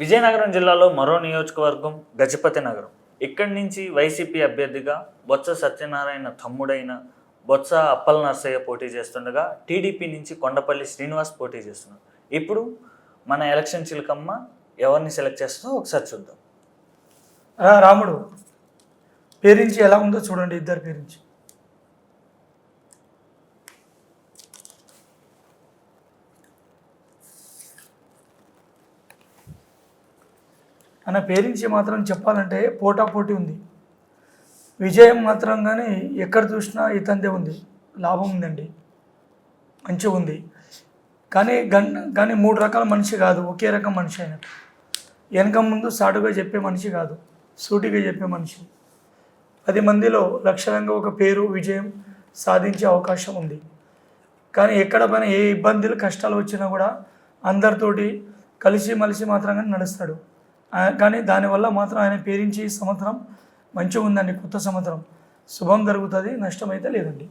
విజయనగరం జిల్లాలో మరో నియోజకవర్గం గజపతి నగరం. ఇక్కడి నుంచి వైసీపీ అభ్యర్థిగా బొత్స సత్యనారాయణ తమ్ముడైన బొత్స అప్పల నర్సయ్య పోటీ చేస్తుండగా టీడీపీ నుంచి కొండపల్లి శ్రీనివాస్ పోటీ చేస్తున్నారు. ఇప్పుడు మన ఎలక్షన్ చిలకమ్మ ఎవరిని సెలెక్ట్ చేస్తుందో ఒకసారి చూద్దాం. రాముడు. పేరించి ఎలా ఉందో చూడండి ఇద్దరు పేరించి అన్న పేరించి మాత్రం చెప్పాలంటే పోటా పోటీ ఉంది. విజయం మాత్రం కానీ ఎక్కడ చూసినా ఇతందే ఉంది. లాభం ఉందండి. మంచిగా ఉంది. కానీ గన్ కానీ మూడు రకాల మనిషి కాదు. ఒకే రకం మనిషి ఆయన. వెనక ముందు సాటుగా చెప్పే మనిషి కాదు. సూటిగా చెప్పే మనిషి. పది మందిలో లక్షణంగా ఒక పేరు విజయం సాధించే అవకాశం ఉంది. కానీ ఎక్కడ పైన ఏ ఇబ్బందులు కష్టాలు వచ్చినా కూడా అందరితోటి కలిసి మలిసి మాత్రంగా నడుస్తాడు. కానీ దానివల్ల మాత్రం ఆయన పేరించి సంవత్సరం మంచిగా ఉందండి కొత్త సంవత్సరం. శుభం జరుగుతుంది నష్టం అయితే లేదండి.